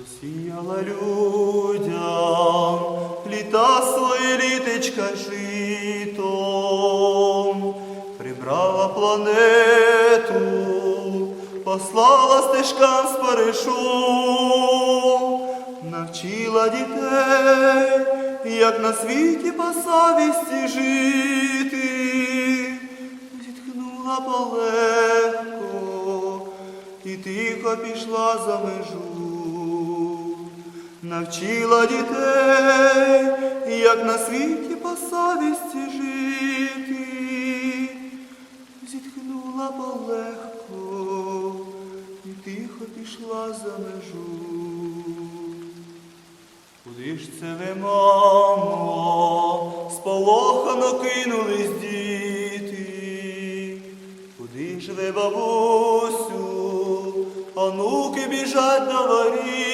Посіяла людям літа своє літечка житом, прибрала планету, послала стежкам з паришом, навчила дітей, як на світі по совісті жити, зітхнула полегко і тихо пішла за межу, навчила дітей, як на світі по совісті жити, зітхнула полегко і тихо пішла за межу. Куди ж це ви, мамо, сполохано кинулись діти? Куди ж ви, бабусю, онуки біжать до воріт?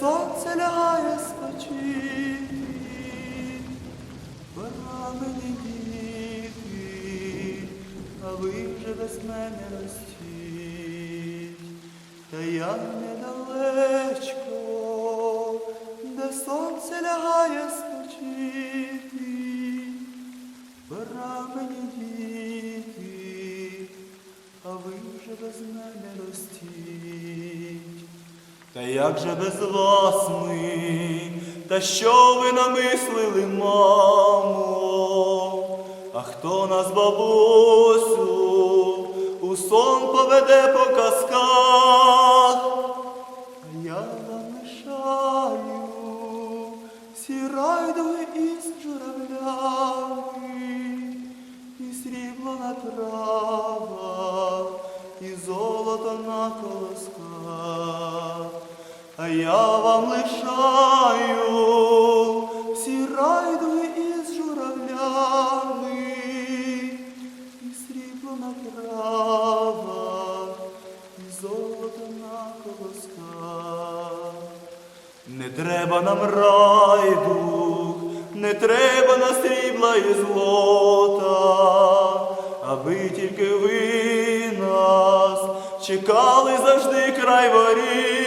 Сонце лягає спочити. Пора мені діти, а ви вже без мене ростіть. Та я недалечко, де сонце лягає спочити. Пора мені діти, а ви вже без мене ростіть. Та як же без вас ми, та що ви намислили, мамо? А хто нас, бабусю, у сон поведе по казках? А я вам лишаю всі райдуги із журавлями, і срібло на травах, і золото на колосках. А я вам лишаю всі райдуги із журавлями, і срібло на травах, і золото на колосках. Не треба нам райду, не треба на срібла і злота, аби тільки ви нас чекали завжди край воріт,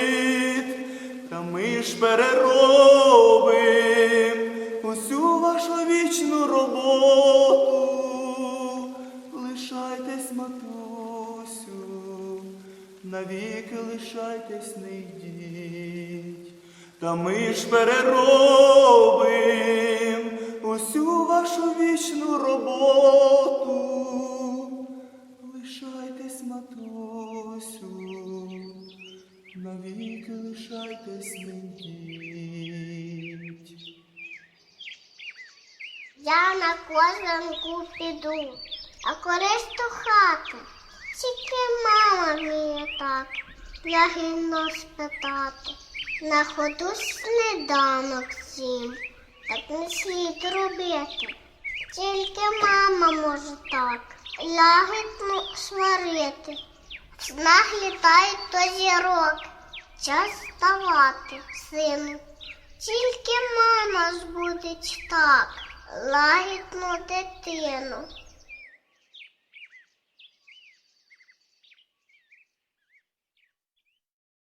ж переробим усю вашу вічну роботу. Лишайтесь, матусю, навіки лишайтесь, не йдіть. Та ми ж переробим усю вашу вічну роботу. Лишайтесь, матусю, навіки лишайтесь, не йдіть. Я на козанку піду, а користу хату. Тільки мама вміє так, лагідно спитати. На ходу сніданок з'їм, так не слід робити. Тільки мама може так, лагідно сварити. В снах літають до зірок, час вставати, сину. Тільки мама збудить так, лагідну дитину.